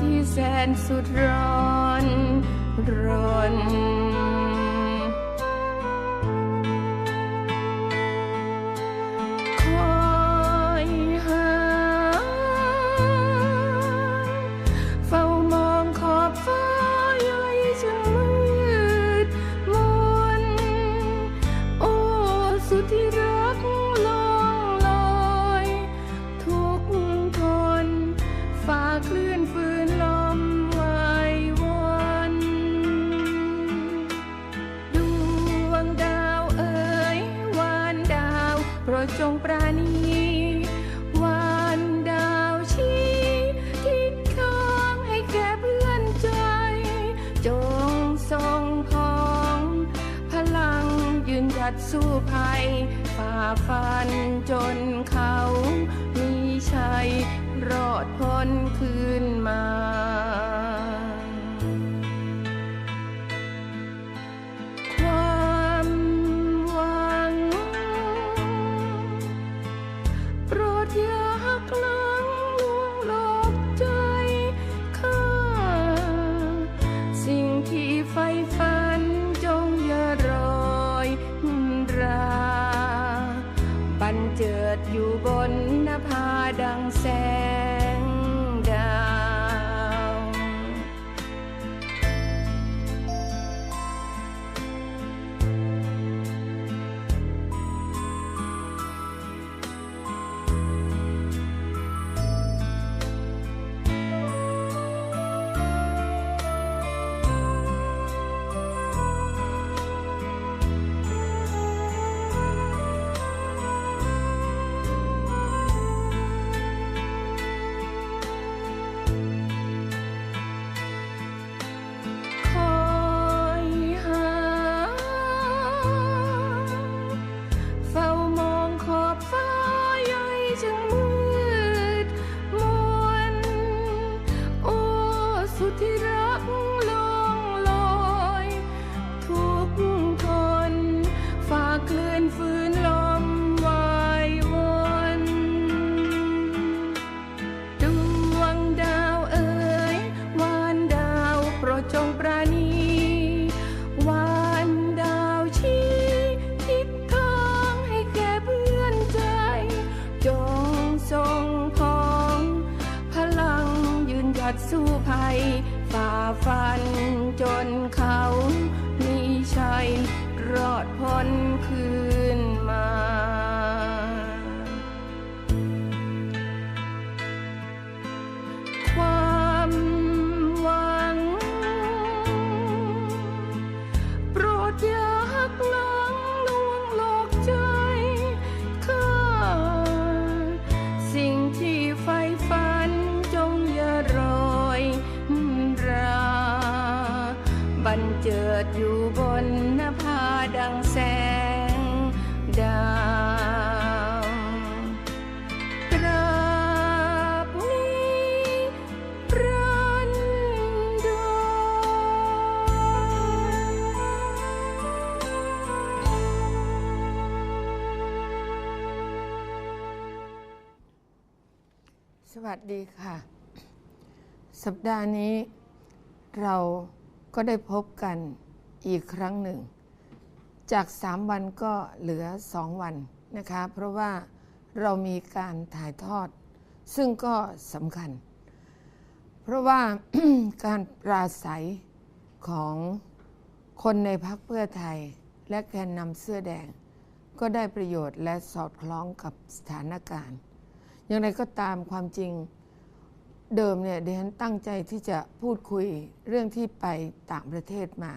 ที่แสนสุดร้อนร้อน สวัสดีค่ะ สัปดาห์นี้เราก็ได้พบกันอีกครั้งหนึ่ง จาก 3 วันก็เหลือ 2 วันนะคะ เพราะว่าเรามีการถ่ายทอด ซึ่งก็สำคัญ เพราะว่าการปราศัยของคนในพักเพื่อไทย และแกนนำเสื้อแดง ก็ได้ประโยชน์และสอดคล้องกับสถานการณ์ อย่างไรก็ตามความจริงเดิมเนี่ยดิฉันตั้งใจที่จะพูดคุยเรื่องที่ไปต่างประเทศมา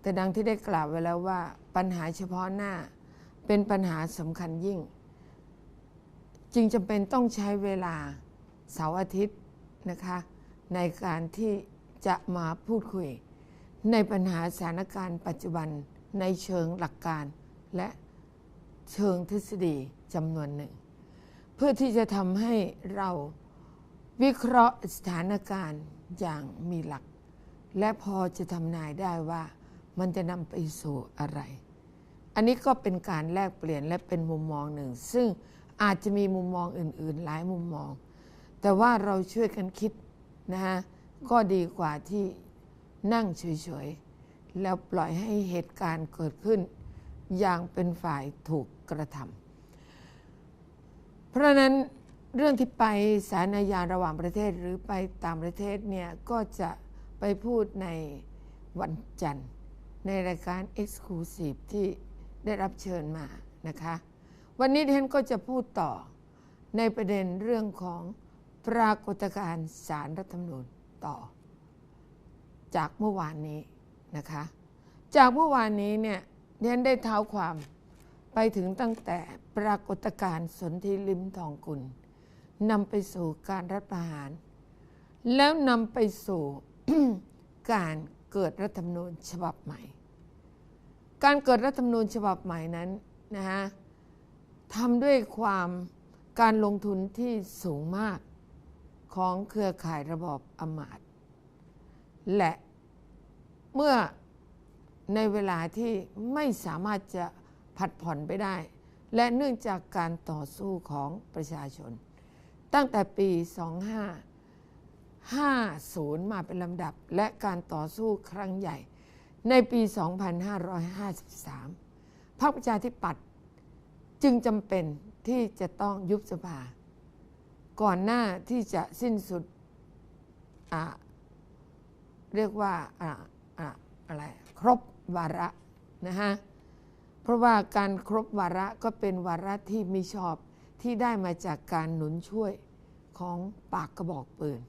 แต่ดังที่ได้กล่าวไว้แล้วว่าปัญหาเฉพาะหน้าเป็นปัญหาสำคัญยิ่ง จึงจำเป็นต้องใช้เวลาเสาร์อาทิตย์นะคะ ในการที่จะมาพูดคุย ในปัญหาสถานการณ์ปัจจุบันในเชิงหลักการและเชิงทฤษฎีจำนวนหนึ่ง พื่อที่จะทำให้เราวิเคราะห์สถานการณ์อย่างมีหลัก และพอจะทำนายได้ว่ามันจะนำไปสู่อะไร อันนี้ก็เป็นการแลกเปลี่ยนและเป็นมุมมองหนึ่ง ซึ่งอาจจะมีมุมมองอื่น ๆ หลายมุมมองแแต่ว่าเราช่วยกันคิดนะฮะก็ดีกว่าที่นั่งเฉย ๆ แล้วปล่อยให้เหตุการณ์เกิดขึ้น อย่างเป็นฝ่ายถูกกระทำ เพราะฉะนั้นเรื่องที่ไปสารอาญาระหว่างประเทศหรือไปตางประเทศเนี่ยก็จะไปพูดในวันจันทร์ ในรายการ Exclusive ที่ได้รับเชิญมานะคะ วันนี้ดิฉันก็จะพูดต่อในประเด็นเรื่องของปรากฏการณ์สารรัฐธรรมนูญต่อ จากเมื่อวานนี้นะคะ จากเมื่อวานนี้เนี่ยดิฉันได้เท้าความ ไปถึงตั้งแต่ปรากฏการณ์สนธิลิมทองกุลนำไปสู่การรัฐประหาร แล้วนำไปสู่การเกิดรัฐธรรมนูญฉบับใหม่ การเกิดรัฐธรรมนูญฉบับใหม่นั้นนะฮะทำด้วยความการลงทุนที่สูงมากของเครือข่ายระบอบอำมาตย์และเมื่อในเวลาที่ไม่สามารถจะ ผัดผ่อนไปได้ และเนื่องจากการต่อสู้ของประชาชน ตั้งแต่ปี 2550 มาเป็นลำดับ และการต่อสู้ครั้งใหญ่ ในปี 2553 พรรคประชาธิปัตย์จึงจำเป็นที่จะต้องยุบสภา ก่อนหน้าที่จะสิ้นสุดเรียกว่าอะอะอะไรครบวาระนะฮะ เพราะว่าการครบวาระก็เป็นวาระที่มีชอบที่ได้มาจากการหนุนช่วยของปากกระบอกปืน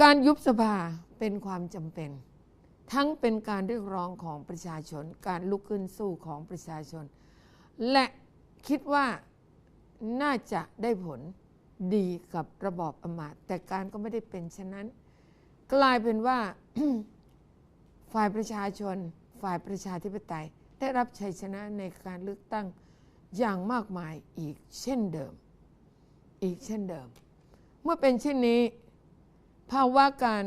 การยุบสภาเป็นความจำเป็น ทั้งเป็นการเรียกร้องของประชาชน การลุกขึ้นสู้ของประชาชน และคิดว่าน่าจะได้ผลดีกับระบอบอมาตแต่การก็ไม่ได้เป็นเช่นนั้น กลายเป็นว่าฝ่ายประชาชน ฝ่ายประชาธิปไตย ได้รับชัยชนะในการเลือกตั้งอย่างมากมายอีกเช่นเดิม อีกเช่นเดิม เมื่อเป็นเช่นนี้ ภาวะการ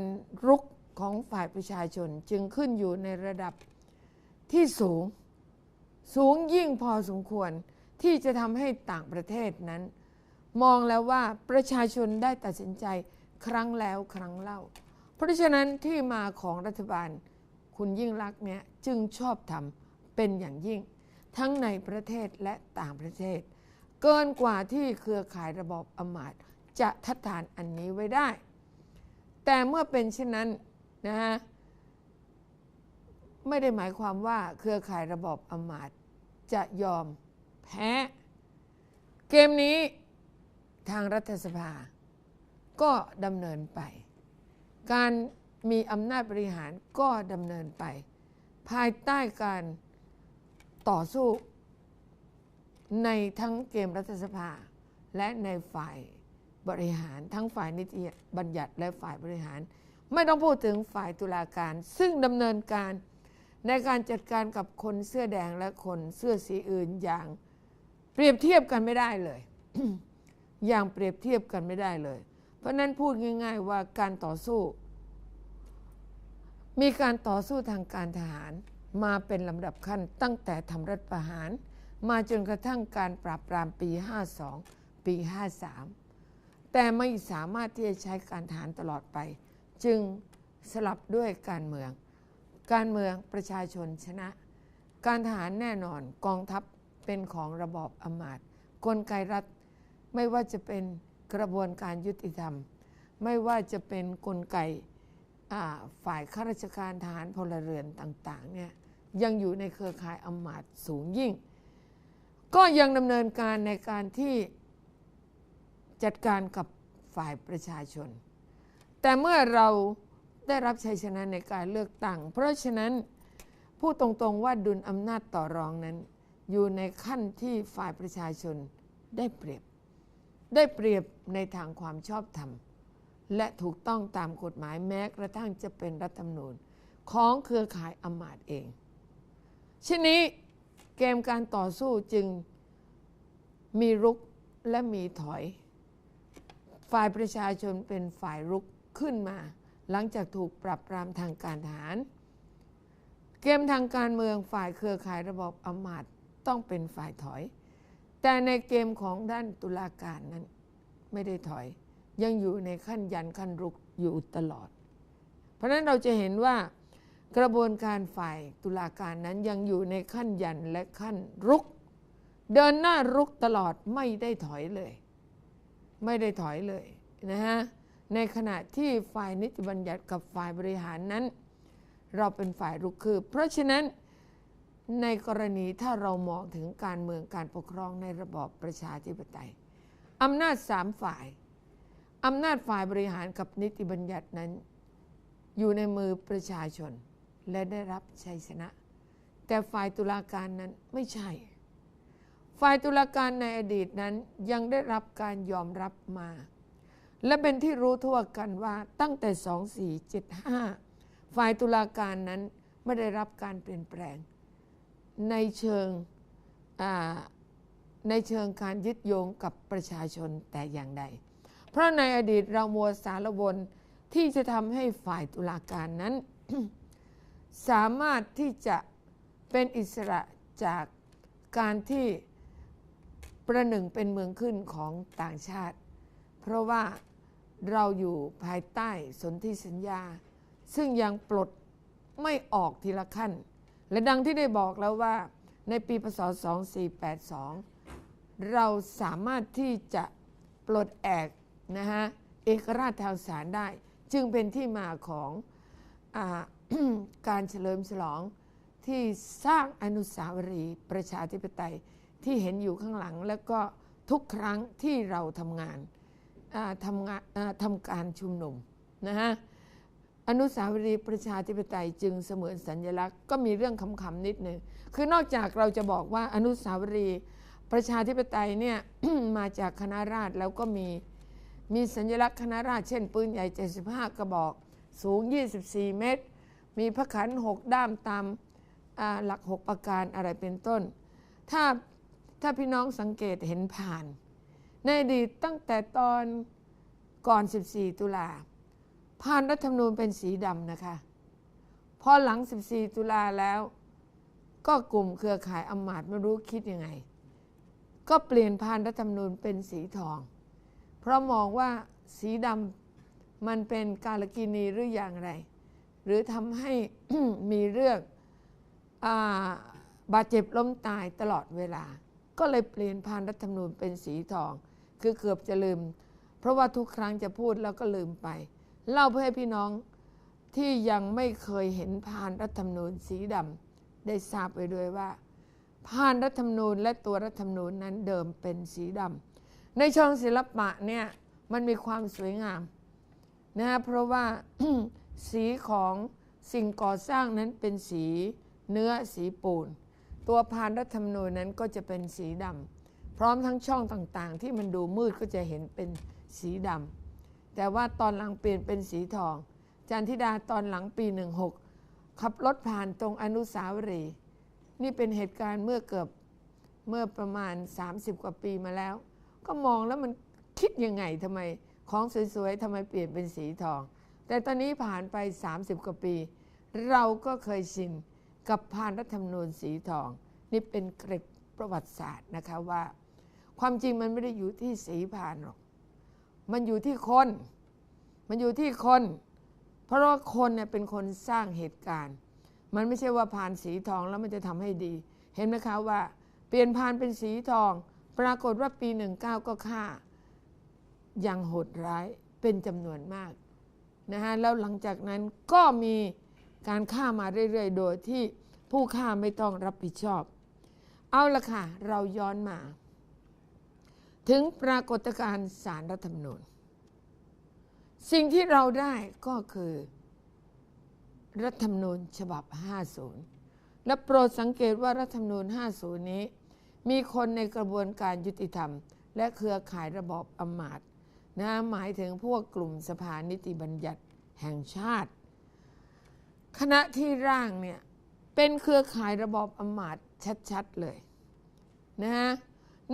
รุกของฝ่ายประชาชนจึงขึ้นอยู่ในระดับที่สูง สูงยิ่งพอสมควรที่จะทำให้ต่างประเทศนั้น มองแล้วว่าประชาชนได้ตัดสินใจครั้งแล้วครั้งเล่า เพราะฉะนั้นที่มาของรัฐบาล คุณยิ่งรักเนี่ยจึงชอบทำเป็นอย่างยิ่ง ทั้งในประเทศและต่างประเทศ เกินกว่าที่เครือข่ายระบอบอำมาตย์จะทัดทานอันนี้ไว้ได้ แต่เมื่อเป็นเช่นนั้นนะฮะไม่ได้หมายความว่าเครือข่ายระบอบอำมาตย์จะยอมแพ้ เกมนี้ทางรัฐสภาก็ดำเนินไป การ มีอำนาจบริหารก็ดำเนินไป ภายใต้การต่อสู้ในทั้งเกมรัฐสภา และในฝ่ายบริหารทั้งฝ่ายนิติบัญญัติและฝ่ายบริหาร ไม่ต้องพูดถึงฝ่ายตุลาการ ซึ่งดำเนินการในการจัดการกับคนเสื้อแดงและคนเสื้อสีอื่นอย่างเปรียบเทียบกันไม่ได้เลย อย่างเปรียบเทียบกันไม่ได้เลย เพราะนั้นพูดง่าย ๆ ว่าการต่อสู้ มีการต่อสู้ทางการทหารมาเป็นลำดับขั้นตั้งแต่ทำรัฐประหาร มาจนกระทั่งการปราบปรามปี 52 ปี 53 แต่ไม่สามารถที่จะใช้การทหารตลอดไป จึงสลับด้วยการเมือง การเมืองประชาชนชนะ การทหารแน่นอนกองทัพเป็นของระบอบอำมาตย์กลไกรัฐไม่ว่าจะเป็นกระบวนการยุติธรรม ไม่ว่าจะเป็นนกลไก ฝ่ายข้าราชการทหารพลเรือนต่างๆเนี่ยยังอยู่ในเครือข่ายอำมาตย์สูงยิ่ง ก็ยังดำเนินการในการที่จัดการกับฝ่ายประชาชน แต่เมื่อเราได้รับชัยชนะในการเลือกตั้ง เพราะฉะนั้นพูดตรงๆว่าดุลอำนาจต่อรองนั้น อยู่ในขั้นที่ฝ่ายประชาชนได้เปรียบ ได้เปรียบในทางความชอบธรรม และถูกต้องตามกฎหมายแม้กระทั่งจะเป็นรัฐธรรมนูญของเครือข่ายอำมาตย์เองเช่นี้เกมการต่อสู้จึงมีรุกและมีถอย ฝ่ายประชาชนเป็นฝ่ายรุกขึ้นมา หลังจากถูกปรับปรามทางการทหาร เกมทางการเมืองฝ่ายเครือข่ายระบบอำมาตย์ต้องเป็นฝ่ายถอย แต่ในเกมของด้านตุลาการนั้นไม่ได้ถอย ยังอยู่ในขั้นยันขั้นรุกอยู่ตลอด เพราะนั้นเราจะเห็นว่ากระบวนการฝ่ายตุลาการนั้นยังอยู่ในขั้นยันและขั้นรุก เดินหน้ารุกตลอดไม่ได้ถอยเลย ไม่ได้ถอยเลยนะฮะในขณะที่ฝ่ายนิติบัญญัติกับฝ่ายบริหารนั้น เราเป็นฝ่ายรุกคือ เพราะฉะนั้นในกรณีถ้าเรามองถึงการเมืองการปกครองในระบอบประชาธิปไตยอำนาจสามฝ่าย อำนาจฝ่ายบริหารกับนิติบัญญัตินั้น อยู่ในมือประชาชนและได้รับชัยชนะ แต่ฝ่ายตุลาการนั้นไม่ใช่ ฝ่ายตุลาการในอดีตนั้นยังได้รับการยอมรับมา และเป็นที่รู้ทั่วกันว่าตั้งแต่ 2475 ฝ่ายตุลาการนั้นไม่ได้รับการเปลี่ยนแปลง ในเชิงในเชิงการยึดโยงกับประชาชนแต่อย่างใด เพราะในอดีตเรามัวสารวนที่จะทำให้ฝ่ายตุลาการนั้น สามารถที่จะเป็นอิสระจากการที่ประหนึ่งเป็นเมืองขึ้นของต่างชาติ เพราะว่าเราอยู่ภายใต้สนธิสัญญา ซึ่งยังปลดไม่ออกทีละขั้น และดังที่ได้บอกแล้วว่า ในปีพศ 2482 เราสามารถที่จะปลดแอก นะฮะเอกราชทางสารได้ จึงเป็นที่มาของอการเฉลิมฉลองที่สร้างอนุสาวรีย์ประชาธิปไตยที่เห็นอยู่ข้างหลัง แล้วก็ทุกครั้งที่เราทำงานทำงานทำการชุมนุมนะฮะอนุสาวรีย์ประชาธิปไตยจึงเสมือนสัญลักษณ์ก็มีเรื่องคำๆนิดหนึ่งคือนอกจากเราจะบอกว่าอนุสาวรีย์ประชาธิปไตยเนี่ยมาจากคณะราษฎรแล้วก็มี มีสัญลักษณ์คณะราษฎรเช่น ปืนใหญ่ 75 กระบอก สูง 24 เมตร มีพระขันหกด้ามตามหลัก 6 ประการอะไรเป็นต้น ถ้าถ้าพี่น้องสังเกตเห็นผ่าน ในอดีตตั้งแต่ตอนก่อน 14 ตุลาผ่านรัฐธรรมนูญเป็นสีดำนะคะ พอหลัง 14 ตุลาแล้ว ก็กลุ่มเครือข่ายอำมาตย์ไม่รู้คิดยังไง ก็เปลี่ยนผ่านรัฐธรรมนูญเป็นสีทอง ราะมองว่าสีดำมันเป็นกาลกินีหรืออย่างไร หรือทำให้มีเรื่องอบาดเจ็บล้มตายตลอดเวลา ก็เลยเปลี่ยนผ่านรัฐธรรมนูญเป็นสีทอง คือเกือบจะลืม เพราะว่าทุกครั้งจะพูดแล้วก็ลืมไป เล่าเพื่อให้พี่น้องที่ยังไม่เคยเห็นผ่านรัฐธรรมนูญสีดำได้ทราบไปด้วยว่าผ่านรัฐธรรมนูญและตัวรัฐธรรมนูญนั้นเดิมเป็นสีดำ ในช่องศิลปะเนี่ยมันมีความสวยงามนะฮะเพราะว่าสีของสิ่งก่อสร้างนั้นเป็นสีเนื้อสีปูน ตัวพานรัฐธรรมนูญนั้นก็จะเป็นสีดำพร้อมทั้งช่องต่างๆ ที่มันดูมืดก็จะเห็นเป็นสีดำแต่ว่าตอนหลังเปลี่ยนเป็นสีทอง จันทิดาตอนหลังปี 16 ขับรถผ่านตรงอนุสาวรีย์นี่เป็นเหตุการณ์เมื่อเกือบเมื่อประมาณ 30 กว่าปีมาแล้ว ก็มองแล้วมันคิดยังไงทำไมของสวยๆทำไมเปลี่ยนเป็นสีทอง แต่ตอนนี้ผ่านไป 30 กว่าปี เราก็เคยชินกับพานรัฐธรรมนูญสีทอง นี่เป็นเกร็ดประวัติศาสตร์นะคะว่า ความจริงมันไม่ได้อยู่ที่สีพานหรอก มันอยู่ที่คน มันอยู่ที่คน เพราะว่าคนเนี่ยเป็นคนสร้างเหตุการณ์ มันไม่ใช่ว่าพานสีทองแล้วมันจะทำให้ดี เห็นไหมคะว่า เปลี่ยนพานเป็นสีทอง ปรากฏว่าปี 19 ก็ฆ่าอย่างโหดร้ายเป็นจำนวนมากนะฮะแล้วหลังจากนั้นก็มีการฆ่ามาเรื่อยๆ โดยที่ผู้ฆ่าไม่ต้องรับผิดชอบ เอาละค่ะ เราย้อนมา ถึงปรากฏการณ์สารรัฐธรรมนูญสิ่งที่เราได้ก็คือ รัฐธรรมนูญฉบับ 50 และโปรดสังเกตว่ารัฐธรรมนูญ 50 นี้ มีคนในกระบวนการยุติธรรม และเครือข่ายระบอบอำมาตย์นะหมายถึงพวกกลุ่มสภานิติบัญญัติแห่งชาติ คณะที่ร่างเนี่ยเป็นเครือข่ายระบอบอำมาตย์ชัดๆเลยนะฮะ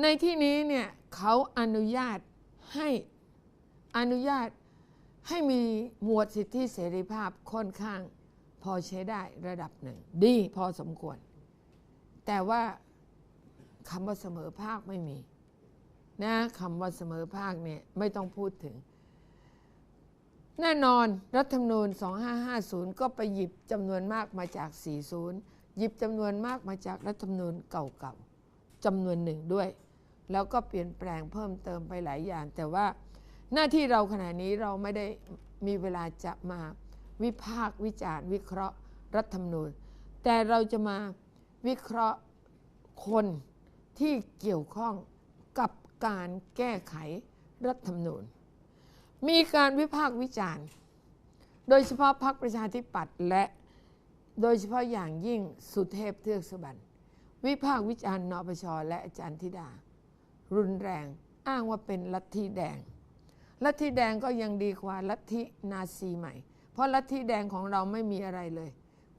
ในที่นี้เนี่ยเขาอนุญาตให้อนุญาตให้มีหมวดสิทธิเสรีภาพค่อนข้าง พอใช้ได้ระดับหนึ่ง ดีพอสมควร แต่ว่า คำว่าเสมอภาคไม่มีนะคำว่าเสมอภาคเนี่ยไม่ต้องพูดถึง แน่นอนรัฐธรรมนูญ 2550 ก็ไปหยิบจำนวนมากมาจาก 40 หยิบจำนวนมากมาจากรัฐธรรมนูญเก่าๆจำนวนหนึ่งด้วย แล้วก็เปลี่ยนแปลงเพิ่มเติมไปหลายอย่าง แต่ว่าหน้าที่เราขณะนี้เราไม่ได้มีเวลาจะมาวิพากษ์วิจารณ์ วิเคราะห์รัฐธรรมนูญ แต่เราจะมาวิเคราะห์คน ที่เกี่ยวข้องกับการแก้ไขรัฐธรรมนูญ มีการวิพากษ์วิจารณ์ โดยเฉพาะพรรคประชาธิปัตย์และโดยเฉพาะอย่างยิ่งสุเทพเทือกสุบรรณวิพากษ์วิจารณ์นปชและอาจารย์ธิดา รุนแรงอ้างว่าเป็นลัทธิแดง ลัทธิแดงก็ยังดีกว่าลัทธินาซีใหม่ เพราะลัทธิแดงของเราไม่มีอะไรเลย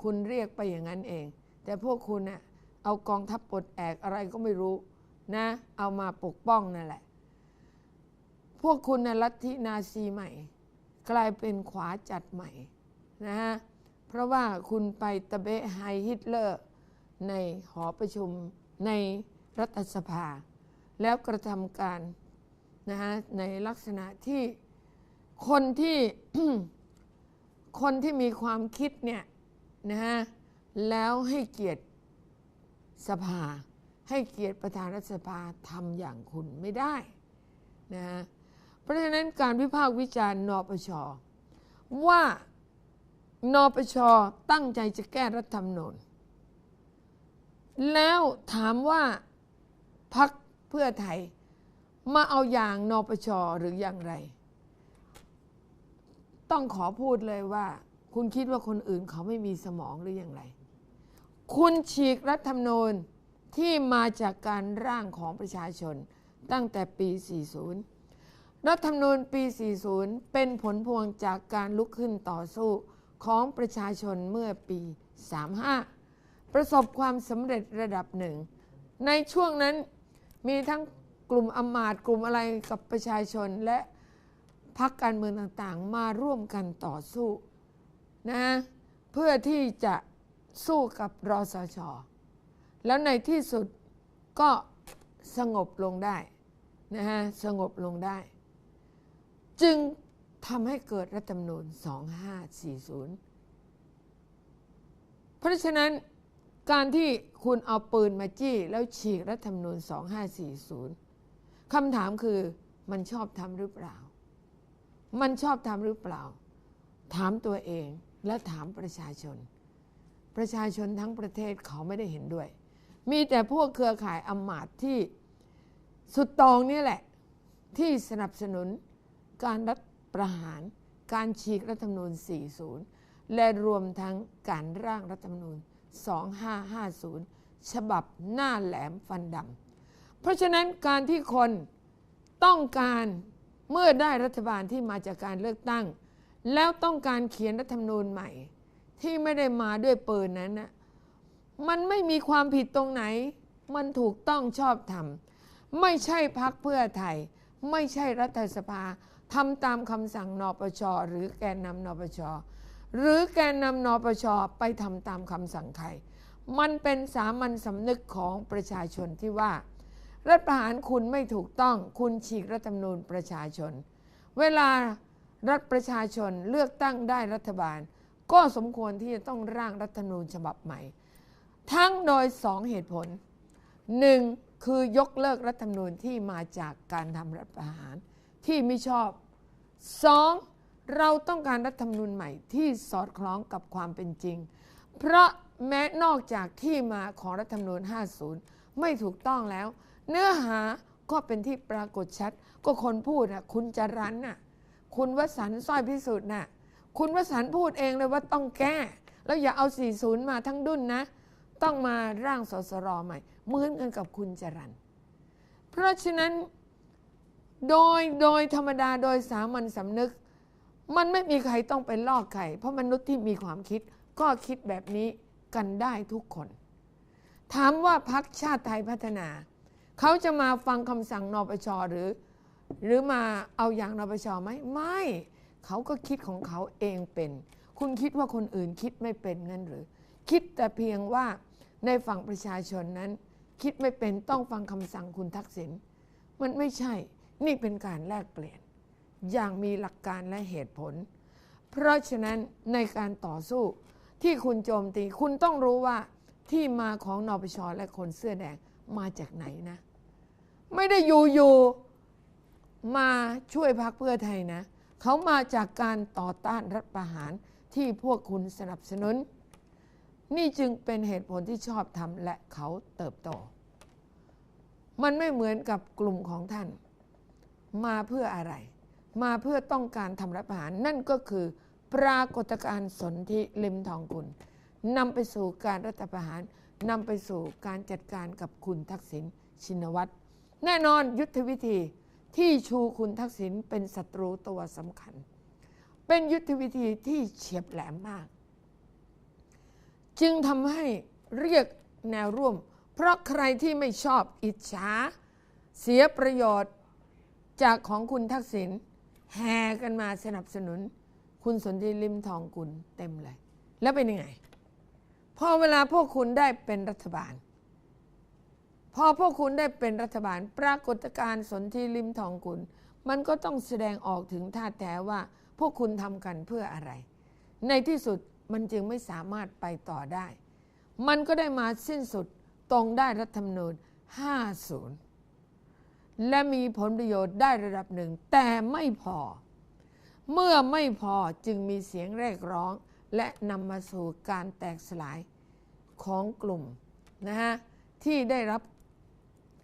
คุณเรียกไปอย่างนั้นเอง แต่พวกคุณเนี่ย เอากองทัพปลดแอกอะไรก็ไม่รู้นะ เอามาปกป้องนั่นแหละ พวกคุณนะลัทธินาซีใหม่ กลายเป็นขวาจัดใหม่นะฮะเพราะว่าคุณไปตะเบะไฮฮิตเลอร์ในหอประชุมในรัฐสภา แล้วกระทำการนะฮะในลักษณะที่คนที่คนที่มีความคิดเนี่ยนะฮะแล้วให้เกียรติ สภา ให้เกียรติประธานรัฐสภาทำอย่างคุณไม่ได้นะฮะเพราะฉะนั้นการวิพากษ์วิจารณ์นปชว่านปชตั้งใจจะแก้รัฐธรรมนูญแล้วถามว่าพักเพื่อไทยมาเอาอย่างนปชหรืออย่างไร ต้องขอพูดเลยว่า คุณคิดว่าคนอื่นเขาไม่มีสมองหรืออย่างไร คุณฉีกรัฐธรรมนูญที่มาจากการร่างของประชาชนตั้งแต่ปี 40 รัฐธรรมนูญปี 40 เป็นผลพวงจากการลุกขึ้นต่อสู้ของประชาชนเมื่อปี 35 ประสบความสำเร็จระดับหนึ่ง ในช่วงนั้นมีทั้งกลุ่มอมาตกลุ่มอะไรกับประชาชนและพรรคการเมืองต่างๆ มาร่วมกันต่อสู้นะเพื่อที่จะ สู้กับรอสช แล้วในที่สุดก็สงบลงได้นะฮะสงบลงได้ จึงทำให้เกิดรัฐธรรมนูญ 2540 เพราะฉะนั้นการที่คุณเอาปืนมาจี้ แล้วฉีกรัฐธรรมนูญ 2540 คำถามคือมันชอบทำหรือเปล่า มันชอบทำหรือเปล่า ถามตัวเองและถามประชาชน ประชาชนทั้งประเทศเขาไม่ได้เห็นด้วย มีแต่พวกเครือข่ายอำมาตย์ที่สุดตรงนี่แหละ ที่สนับสนุนการรัฐประหารการฉีกรัฐธรรมนูญ 40 และรวมทั้งการร่างรัฐธรรมนูญ 2550 ฉบับหน้าแหลมฟันดำเพราะฉะนั้นการที่คนต้องการเมื่อได้รัฐบาลที่มาจากการเลือกตั้ง แล้วต้องการเขียนรัฐธรรมนูญใหม่ ที่ไม่ได้มาด้วยปืนนั้นนะมันไม่มีความผิดตรงไหน มันถูกต้องชอบธรรม ไม่ใช่พักเพื่อไทย ไม่ใช่รัฐสภาทำตามคำสั่งนปช หรือแกนนำนปช หรือแกนนำนปช ไปทำตามคำสั่งใคร มันเป็นสามัญสำนึกของประชาชนที่ว่า รัฐประหารคุณไม่ถูกต้อง คุณฉีกรัฐธรรมนูญประชาชน เวลารัฐประชาชนเลือกตั้งได้รัฐบาล ก็สมควรที่จะต้องร่างรัฐธรรมนูญฉบับใหม่ ทั้งโดยสองเหตุผลหนึ่งคือยกเลิกรัฐธรรมนูญที่มาจากการทำรัฐประหารที่ไม่ชอบสองเราต้องการรัฐธรรมนูญใหม่ที่สอดคล้องกับความเป็นจริง เพราะแม้นอกจากที่มาของรัฐธรรมนูญ 50 ไม่ถูกต้องแล้ว เนื้อหาก็เป็นที่ปรากฏชัด ก็คนพูดอะคุณจรันน่ะ คุณวสันต์สร้อยพิสุทธิ์น่ะ คุณวสันต์พูดเองเลยว่าต้องแก้ แล้วอย่าเอา 40 มาทั้งดุนนะ ต้องมาร่างสสรใหม่ เหมือนกันกับคุณจรันเพราะฉะนั้นโดยโดยธรรมดาโดยสามัญสำนึก มันไม่มีใครต้องไปลอกใครเพราะมนุษย์ที่มีความคิด ก็คิดแบบนี้กันได้ทุกคน ถามว่าพักชาติไทยพัฒนา เขาจะมาฟังคำสั่งนปชหรือ หรือมาเอาอย่างนปชไหมไม่ เขาก็คิดของเขาเองเป็น คุณคิดว่าคนอื่นคิดไม่เป็นงั้นหรือ คิดแต่เพียงว่าในฝั่งประชาชนนั้น คิดไม่เป็นต้องฟังคำสั่งคุณทักษิณมันไม่ใช่ นี่เป็นการแลกเปลี่ยน อย่างมีหลักการและเหตุผล เพราะฉะนั้นในการต่อสู้ที่คุณโจมตีคุณต้องรู้ว่าที่มาของนปชและคนเสื้อแดงมาจากไหนนะ ไม่ได้อยู่ๆมาช่วยพักเพื่อไทยนะ เขามาจากการต่อต้านรัฐประหารที่พวกคุณสนับสนุน นี่จึงเป็นเหตุผลที่ชอบทำและเขาเติบโต มันไม่เหมือนกับกลุ่มของท่าน มาเพื่ออะไร มาเพื่อต้องการทำรัฐประหาร นั่นก็คือปรากฏการณ์สนธิลิมทองกุลนำไปสู่การรัฐประหารนำไปสู่การจัดการกับคุณทักษิณชินวัตรแน่นอนยุทธวิธี ที่ชูคุณทักษิณเป็นศัตรูตัวสำคัญ เป็นยุทธวิธีที่เฉียบแหลมมาก จึงทำให้เรียกแนวร่วม เพราะใครที่ไม่ชอบอิจฉาเสียประโยชน์จากของคุณทักษิณแห่กันมาสนับสนุน คุณสนธิลิมทองกุลเต็มเลย แล้วเป็นยังไง พอเวลาพวกคุณได้เป็นรัฐบาล พอพวกคุณได้เป็นรัฐบาลปรากฏการณ์สนธิลิมทองกุล มันก็ต้องแสดงออกถึงท่าแท้ว่า พวกคุณทำกันเพื่ออะไร ในที่สุดมันจึงไม่สามารถไปต่อได้ มันก็ได้มาสิ้นสุดตรงได้รัฐธรรมนูญ 50 และมีผลประโยชน์ได้ระดับหนึ่ง แต่ไม่พอ เมื่อไม่พอจึงมีเสียงเรียกร้อง และนำมาสู่การแตกสลายของกลุ่มนะฮะที่ได้รับ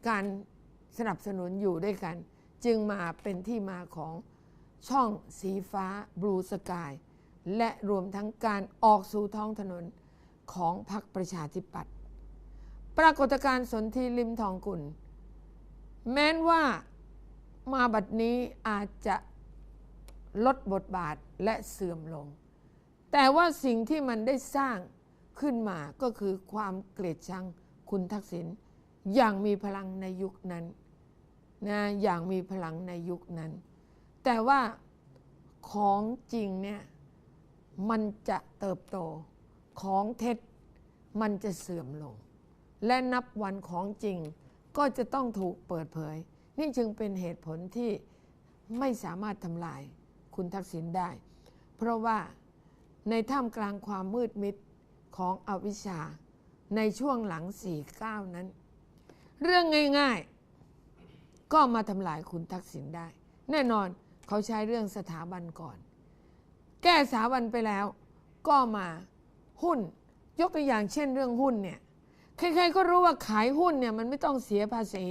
การสนับสนุนอยู่ด้วยกัน จึงมาเป็นที่มาของช่องสีฟ้าบลูสกายและรวมทั้งการออกสู่ท้องถนนของพรรคประชาธิปัตย์ปรากฏการณ์สนธิลิมทองกุล แม้นว่ามาบัดนี้อาจจะลดบทบาทและเสื่อมลง แต่ว่าสิ่งที่มันได้สร้างขึ้นมาก็คือความเกลียดชังคุณทักษิณ อย่างมีพลังในยุคนั้นนะอย่างมีพลังในยุคนั้น แต่ว่าของจริงเนี่ยมันจะเติบโตของเท็จมันจะเสื่อมลง และนับวันของจริงก็จะต้องถูกเปิดเผย นี่จึงเป็นเหตุผลที่ไม่สามารถทำลายคุณทักษิณได้ เพราะว่าในท่ามกลางความมืดมิดของอวิชชาในช่วงหลัง 49 นั้น เรื่องง่าย ๆ ก็มาทำลายคุณทักษิณได้ แน่นอนเขาใช้เรื่องสถาบันก่อน แก้สถาบันไปแล้ว ก็มาหุ้น ยกตัวอย่างเช่นเรื่องหุ้นเนี่ยใครๆก็รู้ว่าขายหุ้นเนี่ยมันไม่ต้องเสียภาษี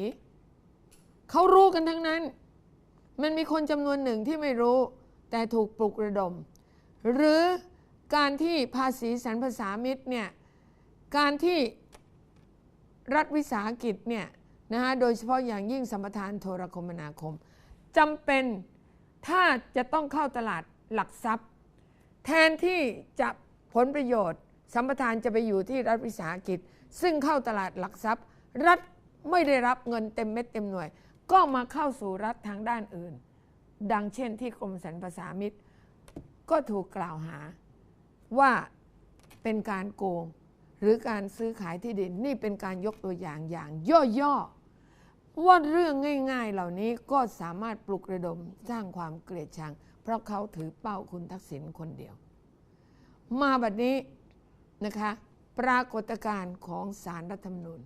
เขารู้กันทั้งนั้น มันมีคนจำนวนหนึ่งที่ไม่รู้ แต่ถูกปลุกระดม หรือการที่ภาษีสรรพสามิตเนี่ยการที่ รัฐวิสาหกิจเนี่ยนะฮะโดยเฉพาะอย่างยิ่งสัมปทานโทรคมนาคมจำเป็นถ้าจะต้องเข้าตลาดหลักทรัพย์ แทนที่จะผลประโยชน์ สัมปทานจะไปอยู่ที่รัฐวิสาหกิจ ซึ่งเข้าตลาดหลักทรัพย์ รัฐไม่ได้รับเงินเต็มเม็ดเต็มหน่วย ก็มาเข้าสู่รัฐทางด้านอื่น ดังเช่นที่กรมสรรพสามิตก็ถูกกล่าวหาว่าเป็นการโกง หรือการซื้อขายที่ดินนี่เป็นการยกตัวอย่างอย่างย่อๆว่าเรื่องง่าย ๆ เหล่านี้ก็สามารถปลุกระดมสร้างความเกลียดชัง เพราะเขาถือเป้าคุณทักษิณคนเดียว มาบัดนี้นะคะปรากฏการณ์ของสารรัฐธรรมนูญ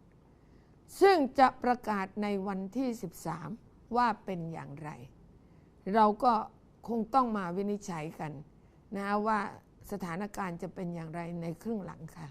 ซึ่งจะประกาศในวันที่ 13 ว่าเป็นอย่างไร เราก็คงต้องมาวินิจฉัยกันนะว่าสถานการณ์จะเป็นอย่างไรในครึ่งหลังค่ะ